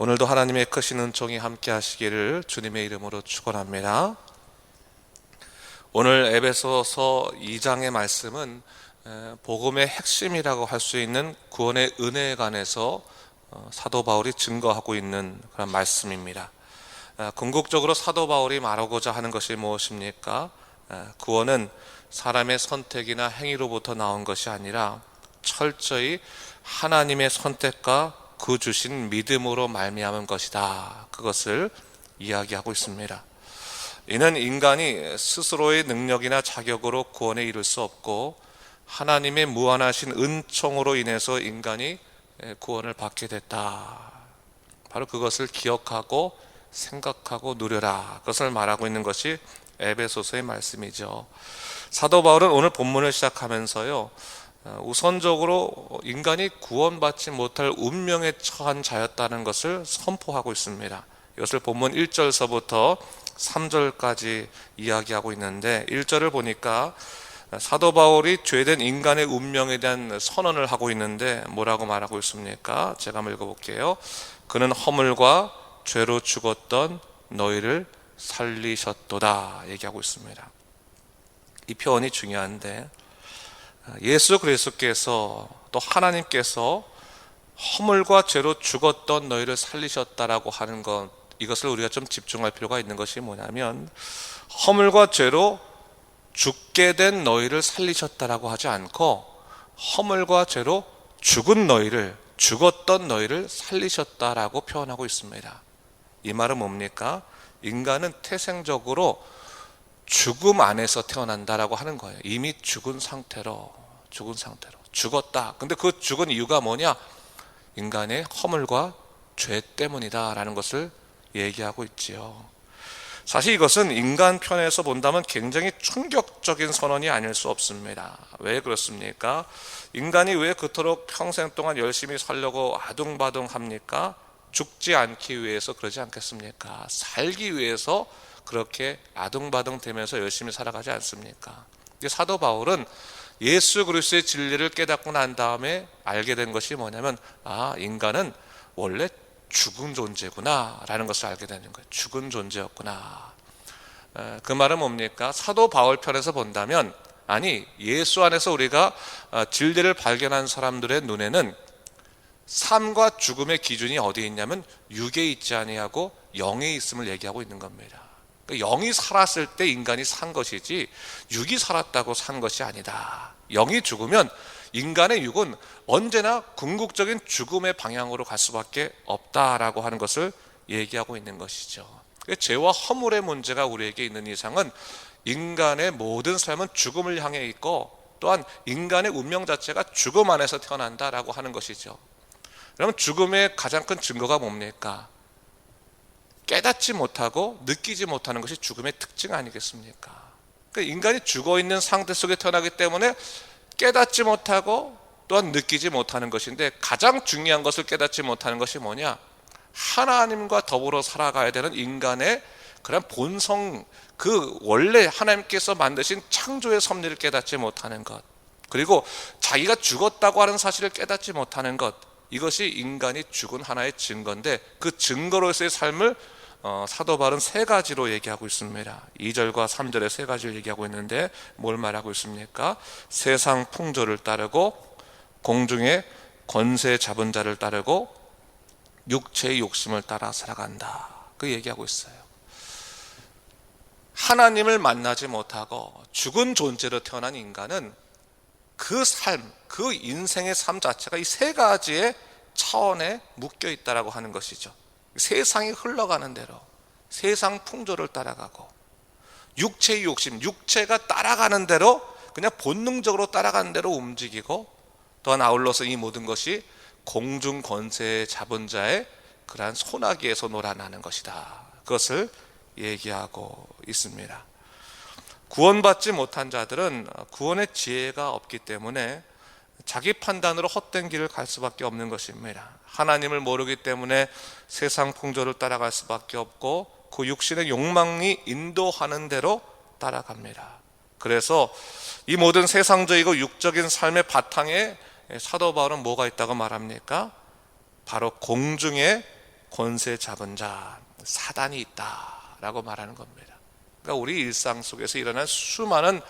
오늘도 하나님의 크신 은총이 함께 하시기를 주님의 이름으로 축원합니다. 오늘 에베소서 2장의 말씀은 에, 복음의 핵심이라고 할 수 있는 구원의 은혜에 관해서 어, 사도 바울이 증거하고 있는 그런 말씀입니다. 아, 궁극적으로 사도 바울이 말하고자 하는 것이 무엇입니까? 아, 구원은 사람의 선택이나 행위로부터 나온 것이 아니라 철저히 하나님의 선택과 그 주신 믿음으로 말미암은 것이다. 그것을 이야기하고 있습니다. 이는 인간이 스스로의 능력이나 자격으로 구원에 이를 수 없고 하나님의 무한하신 은총으로 인해서 인간이 구원을 받게 됐다. 바로 그것을 기억하고 생각하고 누려라. 그것을 말하고 있는 것이 에베소서의 말씀이죠. 사도 바울은 오늘 본문을 시작하면서요. 어, 우선적으로 인간이 구원받지 못할 운명에 처한 자였다는 것을 선포하고 있습니다. 이것을 본문 1절서부터 3절까지 이야기하고 있는데 1절을 보니까 사도 바울이 죄된 인간의 운명에 대한 선언을 하고 있는데 뭐라고 말하고 있습니까? 제가 읽어볼게요. 그는 허물과 죄로 죽었던 너희를 살리셨도다 얘기하고 있습니다. 이 표현이 중요한데 예수 그리스도께서 또 하나님께서 허물과 죄로 죽었던 너희를 살리셨다라고 하는 것 이것을 우리가 좀 집중할 필요가 있는 것이 뭐냐면 허물과 죄로 죽게 된 너희를 살리셨다라고 하지 않고 허물과 죄로 죽은 너희를 죽었던 너희를 살리셨다라고 표현하고 있습니다. 이 말은 뭡니까? 인간은 태생적으로 죽음 안에서 태어난다라고 하는 거예요. 이미 죽은 상태로 죽은 상태로 죽었다. 근데 그 죽은 이유가 뭐냐? 인간의 허물과 죄 때문이다라는 것을 얘기하고 있지요. 사실 이것은 인간 편에서 본다면 굉장히 충격적인 선언이 아닐 수 없습니다. 왜 그렇습니까? 인간이 왜 그토록 평생 동안 열심히 살려고 아둥바둥 합니까? 죽지 않기 위해서 그러지 않겠습니까? 살기 위해서 그렇게 아둥바둥 되면서 열심히 살아가지 않습니까? 사도 바울은 예수 그리스도의 진리를 깨닫고 난 다음에 알게 된 것이 뭐냐면 아 인간은 원래 죽은 존재구나라는 것을 알게 되는 거예요. 죽은 존재였구나. 그 말은 뭡니까? 사도 바울 편에서 본다면 아니 예수 안에서 우리가 어, 진리를 발견한 사람들의 눈에는 삶과 죽음의 기준이 어디에 있냐면 육에 있지 아니하고 영에 있음을 얘기하고 있는 겁니다. 그러니까 영이 살았을 때 인간이 산 것이지 육이 살았다고 산 것이 아니다. 영이 죽으면 인간의 육은 언제나 궁극적인 죽음의 방향으로 갈 수밖에 없다라고 하는 것을 얘기하고 있는 것이죠. 그러니까 죄와 허물의 문제가 우리에게 있는 이상은 인간의 모든 삶은 죽음을 향해 있고 또한 인간의 운명 자체가 죽음 안에서 태어난다라고 하는 것이죠. 그러면 죽음의 가장 큰 증거가 뭡니까? 깨닫지 못하고 느끼지 못하는 것이 죽음의 특징 아니겠습니까? 그러니까 인간이 죽어 있는 상태 속에 태어나기 때문에 깨닫지 못하고 또한 느끼지 못하는 것인데 가장 중요한 것을 깨닫지 못하는 것이 뭐냐? 하나님과 더불어 살아가야 되는 인간의 그런 본성, 그 원래 하나님께서 만드신 창조의 섭리를 깨닫지 못하는 것. 그리고 자기가 죽었다고 하는 사실을 깨닫지 못하는 것. 이것이 인간이 죽은 하나의 증거인데 그 증거로서의 삶을 어, 사도 바울은 세 가지로 얘기하고 있습니다. 2절과 3절에 세 가지를 얘기하고 있는데 뭘 말하고 있습니까? 세상 풍조를 따르고 공중의 권세 잡은 자를 따르고 육체의 욕심을 따라 살아간다. 그 얘기하고 있어요. 하나님을 만나지 못하고 죽은 존재로 태어난 인간은 그 삶, 그 인생의 삶 자체가 이 세 가지의 차원에 묶여 있다라고 하는 것이죠. 세상이 흘러가는 대로 세상 풍조를 따라가고 육체의 욕심, 육체가 따라가는 대로 그냥 본능적으로 따라가는 대로 움직이고 또한 아울러서 이 모든 것이 공중 권세 잡은 자의 그러한 소나기에서 놀아나는 것이다. 그것을 얘기하고 있습니다. 구원받지 못한 자들은 구원의 지혜가 없기 때문에 자기 판단으로 헛된 길을 갈 수밖에 없는 것입니다. 하나님을 모르기 때문에 세상 풍조를 따라갈 수밖에 없고 그 육신의 욕망이 인도하는 대로 따라갑니다. 그래서 이 모든 세상적이고 육적인 삶의 바탕에 사도 바울은 뭐가 있다고 말합니까? 바로 공중의 권세 잡은 자 사단이 있다라고 말하는 겁니다. 그러니까 우리 일상 속에서 일어난 수많은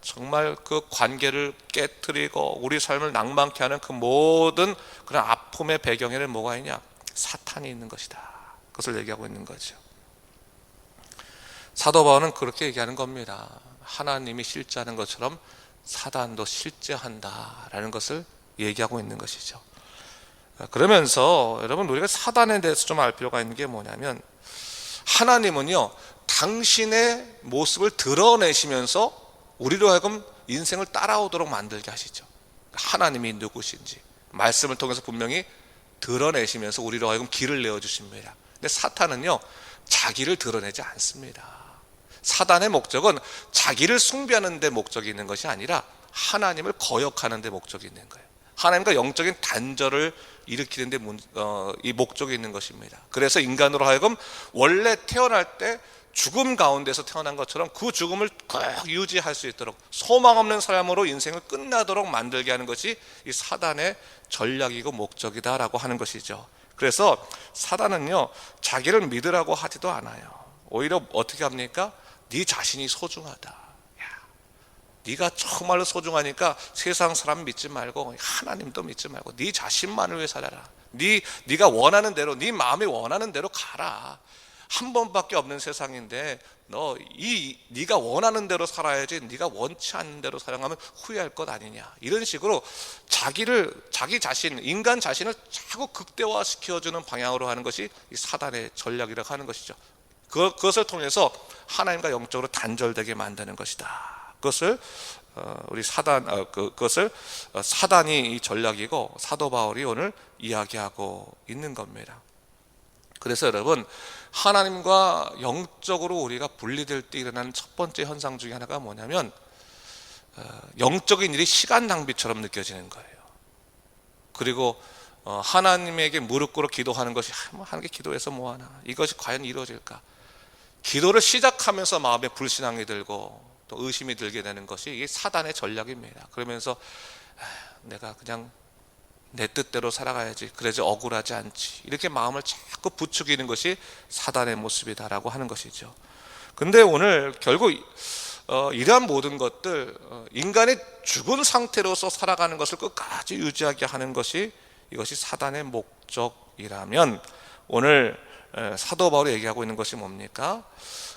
정말 그 관계를 깨뜨리고 우리 삶을 낭만케 하는 그 모든 그런 아픔의 배경에는 뭐가 있냐? 사탄이 있는 것이다. 그것을 얘기하고 있는 거죠. 사도 바울은 그렇게 얘기하는 겁니다. 하나님이 실제하는 것처럼 사단도 실제한다라는 것을 얘기하고 있는 것이죠. 그러면서 여러분 우리가 사단에 대해서 좀 알 필요가 있는 게 뭐냐면 하나님은요 당신의 모습을 드러내시면서 우리로 하여금 인생을 따라오도록 만들게 하시죠. 하나님이 누구신지 말씀을 통해서 분명히 드러내시면서 우리로 하여금 길을 내어 주십니다. 근데 사탄은요 자기를 드러내지 않습니다. 사단의 목적은 자기를 숭배하는 데 목적이 있는 것이 아니라 하나님을 거역하는 데 목적이 있는 거예요. 하나님과 영적인 단절을 일으키는 데 어, 이 목적이 있는 것입니다. 그래서 인간으로 하여금 원래 태어날 때 죽음 가운데서 태어난 것처럼 그 죽음을 꼭 유지할 수 있도록 소망 없는 사람으로 인생을 끝나도록 만들게 하는 것이 이 사단의 전략이고 목적이다라고 하는 것이죠. 그래서 사단은요 자기를 믿으라고 하지도 않아요. 오히려 어떻게 합니까? 네 자신이 소중하다. 야, 네가 정말로 소중하니까 세상 사람 믿지 말고 하나님도 믿지 말고 네 자신만을 위해 살아라. 네 네가 원하는 대로 네 마음이 원하는 대로 가라. 한 번밖에 없는 세상인데 너 이 네가 원하는 대로 살아야지 네가 원치 않는 대로 살아가면 후회할 것 아니냐 이런 식으로 자기를 자기 자신 인간 자신을 자꾸 극대화 시켜주는 방향으로 하는 것이 이 사단의 전략이라고 하는 것이죠. 그, 그것을 통해서 하나님과 영적으로 단절되게 만드는 것이다. 그것을 어, 우리 사단 어, 그, 그것을 어, 사단이 이 전략이고 사도 바울이 오늘 이야기하고 있는 겁니다. 그래서 여러분 하나님과 영적으로 우리가 분리될 때 일어나는 첫 번째 현상 중에 하나가 뭐냐면 어, 영적인 일이 시간 낭비처럼 느껴지는 거예요. 그리고 어, 하나님에게 무릎 꿇어 기도하는 것이 뭐 하는 게 기도해서 뭐 하나 이것이 과연 이루어질까? 기도를 시작하면서 마음에 불신앙이 들고 또 의심이 들게 되는 것이 사단의 전략입니다. 그러면서 내가 그냥 내 뜻대로 살아가야지. 그래서 억울하지 않지. 이렇게 마음을 자꾸 부추기는 것이 사단의 모습이다라고 하는 것이죠. 근데 오늘 결국 어, 이러한 모든 것들 어, 인간이 죽은 상태로서 살아가는 것을 끝까지 유지하게 하는 것이 이것이 사단의 목적이라면 오늘 에, 사도 바울이 얘기하고 있는 것이 뭡니까?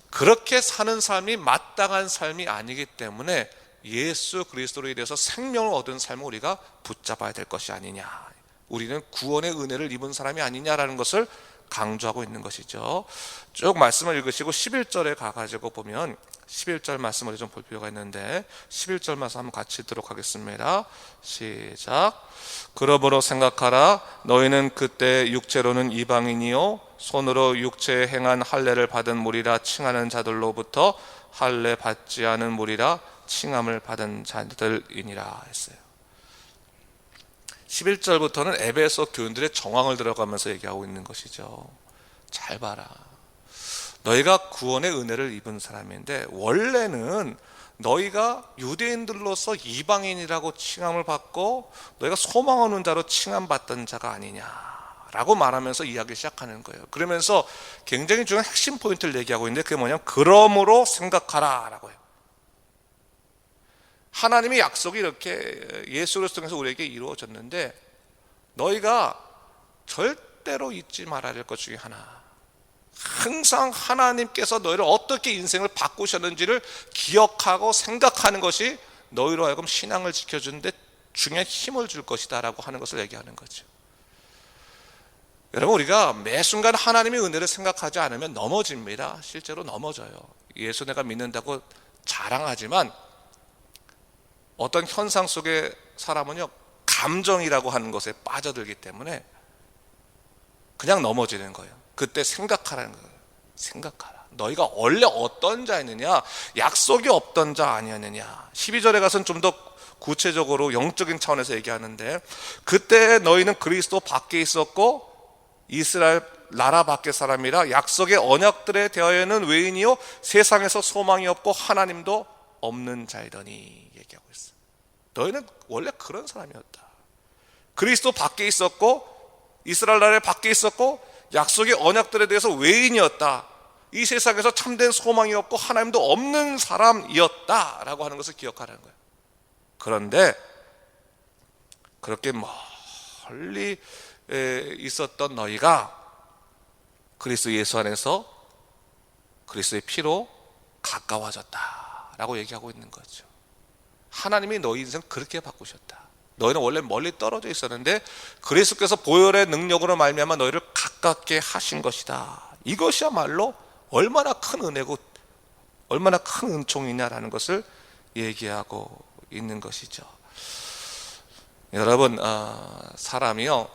그렇게 사는 삶이 마땅한 삶이 아니기 때문에 예수 그리스도로 인해서 생명을 얻은 삶을 우리가 붙잡아야 될 것이 아니냐. 우리는 구원의 은혜를 입은 사람이 아니냐라는 것을 강조하고 있는 것이죠. 쭉 말씀을 읽으시고 11절에 가가지고 보면 11절 말씀을 좀 볼 필요가 있는데 11절 말씀 한번 같이 읽도록 하겠습니다. 시작. 그러므로 생각하라 너희는 그때 육체로는 이방인이요 손으로 육체에 행한 할례를 받은 무리라 칭하는 자들로부터 할례 받지 않은 무리라 칭함을 받은 자들이니라 했어요. 11절부터는 에베소 교인들의 정황을 들어가면서 얘기하고 있는 것이죠. 잘 봐라. 너희가 구원의 은혜를 입은 사람인데 원래는 너희가 유대인들로서 이방인이라고 칭함을 받고 너희가 소망 없는 자로 칭함받던 자가 아니냐라고 말하면서 이야기 시작하는 거예요. 그러면서 굉장히 중요한 핵심 포인트를 얘기하고 있는데 그게 뭐냐면 그러므로 생각하라라고 해요. 하나님의 약속이 이렇게 예수 그리스도 통해서 우리에게 이루어졌는데 너희가 절대로 잊지 말아야 될 것 중에 하나. 항상 하나님께서 너희를 어떻게 인생을 바꾸셨는지를 기억하고 생각하는 것이 너희로 하여금 신앙을 지켜주는데 중요한 힘을 줄 것이다라고 하는 것을 얘기하는 거죠. 여러분 우리가 매 순간 하나님의 은혜를 생각하지 않으면 넘어집니다. 실제로 넘어져요. 예수 내가 믿는다고 자랑하지만 어떤 현상 속에 사람은요 감정이라고 하는 것에 빠져들기 때문에 그냥 넘어지는 거예요. 그때 생각하라는 거예요. 생각하라. 너희가 원래 어떤 자였느냐? 약속이 없던 자 아니었느냐? 12절에 가서는 좀 더 구체적으로 영적인 차원에서 얘기하는데 그때 너희는 그리스도 밖에 있었고 이스라엘 나라 밖의 사람이라 약속의 언약들에 대하여는 외인이요 세상에서 소망이 없고 하나님도 없는 자이더니 얘기하고 있어. 너희는 원래 그런 사람이었다. 그리스도 밖에 있었고 이스라엘 나라에 밖에 있었고 약속의 언약들에 대해서 외인이었다. 이 세상에서 참된 소망이 없고 하나님도 없는 사람이었다라고 하는 것을 기억하라는 거예요. 그런데 그렇게 멀리 에, 있었던 너희가 그리스도 예수 안에서 그리스도의 피로 가까워졌다 라고 얘기하고 있는 거죠. 하나님이 너희 인생 그렇게 바꾸셨다. 너희는 원래 멀리 떨어져 있었는데 그리스도께서 보혈의 능력으로 말미암아 너희를 가깝게 하신 것이다. 이것이야말로 얼마나 큰 은혜고 얼마나 큰 은총이냐라는 것을 얘기하고 있는 것이죠. 여러분 어, 사람이요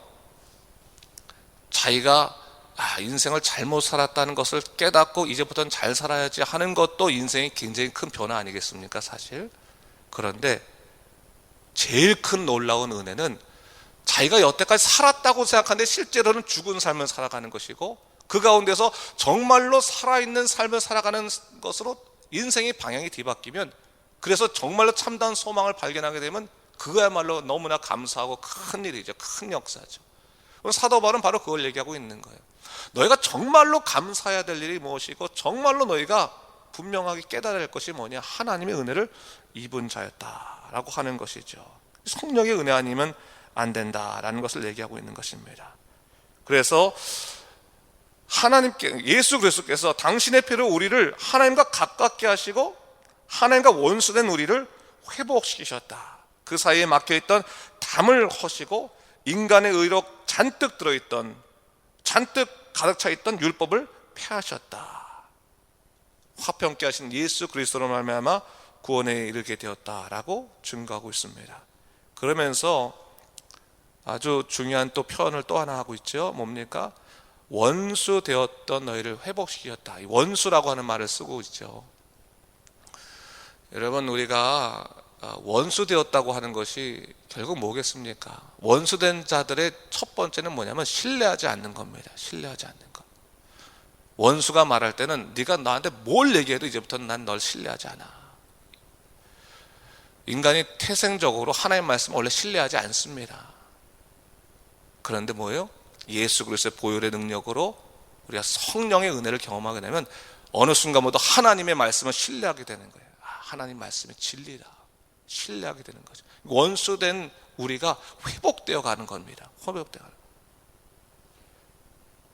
자기가 아, 인생을 잘못 살았다는 것을 깨닫고 이제부터는 잘 살아야지 하는 것도 인생이 굉장히 큰 변화 아니겠습니까 사실 그런데 제일 큰 놀라운 은혜는 자기가 여태까지 살았다고 생각하는데 실제로는 죽은 삶을 살아가는 것이고 그 가운데서 정말로 살아있는 삶을 살아가는 것으로 인생의 방향이 뒤바뀌면 그래서 정말로 참다운 소망을 발견하게 되면 그거야말로 너무나 감사하고 큰 일이죠. 큰 역사죠. 사도 바울은 바로 그걸 얘기하고 있는 거예요. 너희가 정말로 감사해야 될 일이 무엇이고 정말로 너희가 분명하게 깨달아야 할 것이 뭐냐 하나님의 은혜를 입은 자였다라고 하는 것이죠. 성령의 은혜 아니면 안 된다라는 것을 얘기하고 있는 것입니다. 그래서 하나님께 예수 그리스도께서 당신의 피로 우리를 하나님과 가깝게 하시고 하나님과 원수된 우리를 회복시키셨다. 그 사이에 막혀 있던 담을 허시고 인간의 의로 잔뜩 들어 있던 잔뜩 가득 차 있던 율법을 폐하셨다. 화평케 하신 예수 그리스도로 말미암아 구원에 이르게 되었다라고 증거하고 있습니다. 그러면서 아주 중요한 또 표현을 또 하나 하고 있죠. 뭡니까? 원수 되었던 너희를 회복시켰다. 원수라고 하는 말을 쓰고 있죠. 여러분 우리가 원수 되었다고 하는 것이 결국 뭐겠습니까? 원수된 자들의 첫 번째는 뭐냐면 신뢰하지 않는 겁니다. 신뢰하지 않는 것. 원수가 말할 때는 네가 나한테 뭘 얘기해도 이제부터는 난 널 신뢰하지 않아. 인간이 태생적으로 하나님 말씀 원래 신뢰하지 않습니다. 그런데 뭐예요? 예수 그리스도의 보혈의 능력으로 우리가 성령의 은혜를 경험하게 되면 어느 순간부터 하나님의 말씀을 신뢰하게 되는 거예요. 아, 하나님 말씀이 진리다. 신뢰하게 되는 거죠. 원수된 우리가 회복되어 가는 겁니다. 회복되어 가는.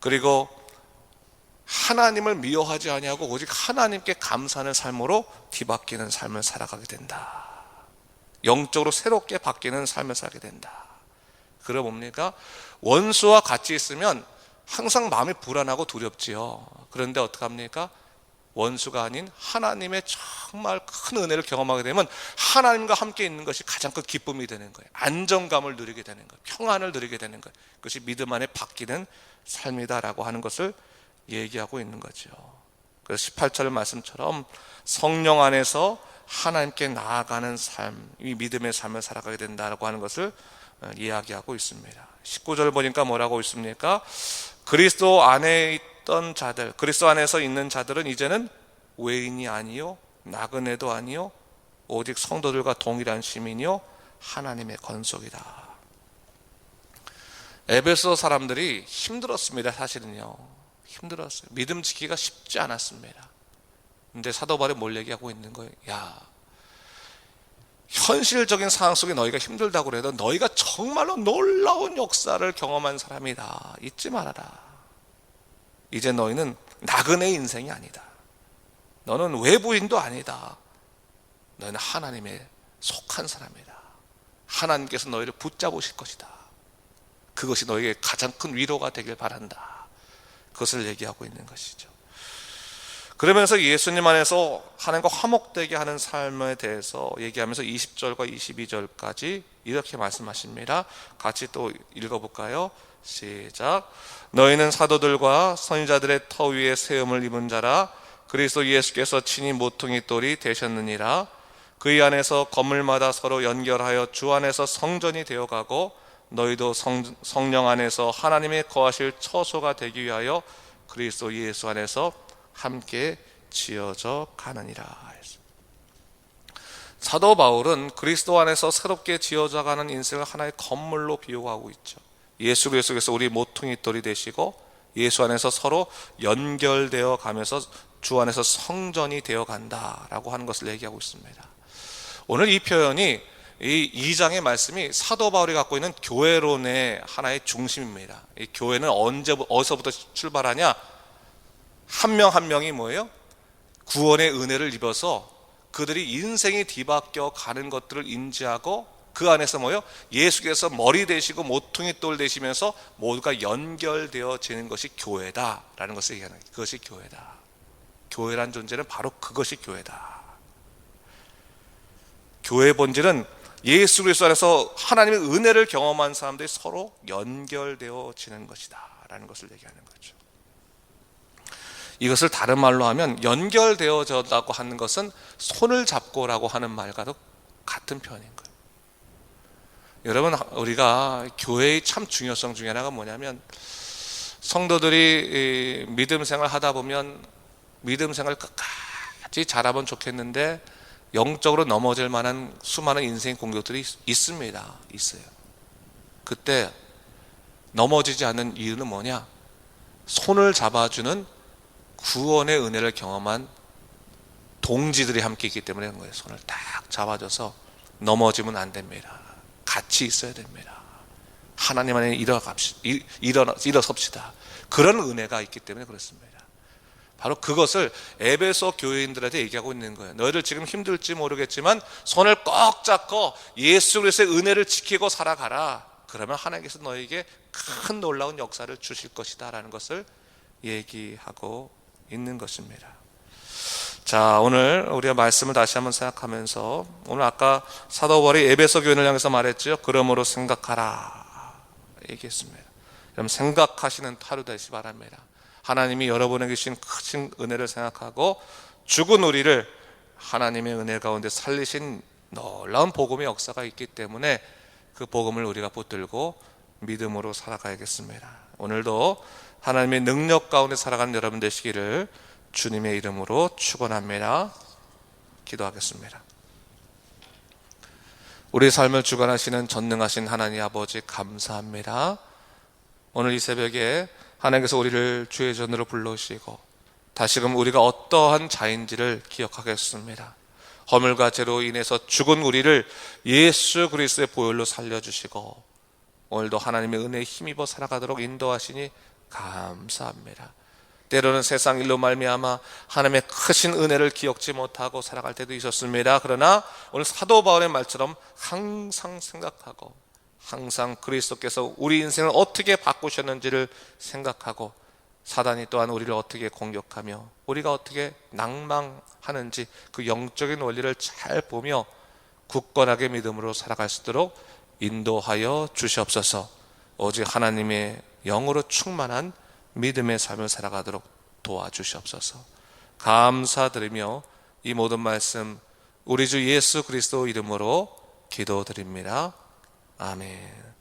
그리고 하나님을 미워하지 아니하고 오직 하나님께 감사하는 삶으로 뒤바뀌는 삶을 살아가게 된다. 영적으로 새롭게 바뀌는 삶을 살게 된다. 그러 뭡니까? 원수와 같이 있으면 항상 마음이 불안하고 두렵지요. 그런데 어떡합니까? 원수가 아닌 하나님의 정말 큰 은혜를 경험하게 되면 하나님과 함께 있는 것이 가장 큰 기쁨이 되는 거예요. 안정감을 누리게 되는 거예요. 평안을 누리게 되는 거예요. 그것이 믿음 안에 바뀌는 삶이다라고 하는 것을 얘기하고 있는 거죠. 그래서 18절 말씀처럼 성령 안에서 하나님께 나아가는 삶, 이 믿음의 삶을 살아가게 된다라고 하는 것을 어, 이야기하고 있습니다. 19절 보니까 뭐라고 있습니까? 그리스도 안에 있던 자들, 그리스도 안에서 있는 자들은 이제는 외인이 아니요, 나그네도 아니요, 오직 성도들과 동일한 시민이요, 하나님의 건속이다. 에베소 사람들이 힘들었습니다, 사실은요. 힘들었어요. 믿음 지키기가 쉽지 않았습니다. 근데 사도 바울이 뭘 얘기하고 있는 거예요? 야, 현실적인 상황 속에 너희가 힘들다고 그래도 너희가 정말로 놀라운 역사를 경험한 사람이다. 잊지 말아라. 이제 너희는 나그네 인생이 아니다. 너는 외부인도 아니다. 너희는 하나님의 속한 사람이다. 하나님께서 너희를 붙잡으실 것이다. 그것이 너희에게 가장 큰 위로가 되길 바란다. 그것을 얘기하고 있는 것이죠. 그러면서 예수님 안에서 하나님과 화목되게 하는 삶에 대해서 얘기하면서 20절과 22절까지 이렇게 말씀하십니다. 같이 또 읽어볼까요? 시작. 너희는 사도들과 선지자들의 터 위에 세움을 입은 자라 그리스도 예수께서 친히 모퉁이 돌이 되셨느니라. 그의 안에서 건물마다 서로 연결하여 주 안에서 성전이 되어가고 너희도 성, 성령 안에서 하나님의 거하실 처소가 되기 위하여 그리스도 예수 안에서 함께 지어져 가느니라. 사도 바울은 그리스도 안에서 새롭게 지어져 가는 인생을 하나의 건물로 비유하고 있죠. 예수 그리스도께서 우리 모퉁이 돌이 되시고 예수 안에서 서로 연결되어 가면서 주 안에서 성전이 되어 간다라고 하는 것을 얘기하고 있습니다. 오늘 이 표현이 이 2장의 말씀이 사도 바울이 갖고 있는 교회론의 하나의 중심입니다. 이 교회는 언제 어디서부터 출발하냐? 한 명한 명이 뭐예요? 구원의 은혜를 입어서 그들이 인생이 뒤바뀌어 가는 것들을 인지하고 그 안에서 뭐요? 예수께서 머리 되시고 모퉁이 돌 되시면서 모두가 연결되어지는 것이 교회다라는 것을 얘기하는 거예요. 그것이 교회다. 교회란 존재는 바로 그것이 교회다. 교회의 본질은 예수 그리스도 안에서 하나님의 은혜를 경험한 사람들이 서로 연결되어지는 것이다라는 것을 얘기하는 거죠. 이것을 다른 말로 하면 연결되어졌다고 하는 것은 손을 잡고라고 하는 말과도 같은 표현인 거예요. 여러분 우리가 교회의 참 중요성 중에 하나가 뭐냐면 성도들이 믿음 생활 하다 보면 믿음 생활 끝까지 잘하면 좋겠는데 영적으로 넘어질 만한 수많은 인생 공격들이 있습니다. 있어요. 그때 넘어지지 않는 이유는 뭐냐? 손을 잡아주는 구원의 은혜를 경험한 동지들이 함께 있기 때문에 그런 거예요. 손을 딱 잡아줘서 넘어지면 안 됩니다. 같이 있어야 됩니다. 하나님 안에 일어갑시다. 일어, 일어섭시다. 그런 은혜가 있기 때문에 그렇습니다. 바로 그것을 에베소 교회인들한테 얘기하고 있는 거예요. 너희들 지금 힘들지 모르겠지만 손을 꼭 잡고 예수 그리스도의 은혜를 지키고 살아가라. 그러면 하나님께서 너에게 큰 놀라운 역사를 주실 것이다라는 것을 얘기하고 있는 것입니다. 자, 오늘 우리가 말씀을 다시 한번 생각하면서 오늘 아까 사도 바울이 에베소 교인을 향해서 말했죠. 그러므로 생각하라. 얘기했습니다. 여러분 생각하시는 하루 되시 바랍니다. 하나님이 여러분에게 주신 크신 은혜를 생각하고 죽은 우리를 하나님의 은혜 가운데 살리신 놀라운 복음의 역사가 있기 때문에 그 복음을 우리가 붙들고 믿음으로 살아가야겠습니다. 오늘도 하나님의 능력 가운데 살아가는 여러분 되시기를 주님의 이름으로 축원합니다. 기도하겠습니다. 우리 삶을 주관하시는 전능하신 하나님 아버지 감사합니다. 오늘 이 새벽에 하나님께서 우리를 주의 전으로 불러오시고 다시금 우리가 어떠한 자인지를 기억하겠습니다. 허물과 죄로 인해서 죽은 우리를 예수 그리스도의 보혈로 살려주시고 오늘도 하나님의 은혜에 힘입어 살아가도록 인도하시니 감사합니다. 때로는 세상 일로 말미암아 하나님의 크신 은혜를 기억지 못하고 살아갈 때도 있었습니다. 그러나 오늘 사도 바울의 말처럼 항상 생각하고 항상 그리스도께서 우리 인생을 어떻게 바꾸셨는지를 생각하고 사단이 또한 우리를 어떻게 공격하며 우리가 어떻게 낭망하는지 그 영적인 원리를 잘 보며 굳건하게 믿음으로 살아갈 수 있도록 인도하여 주시옵소서. 오직 하나님의 영으로 충만한 믿음의 삶을 살아가도록 도와주시옵소서. 감사드리며 이 모든 말씀 우리 주 예수 그리스도 이름으로 기도드립니다. 아멘.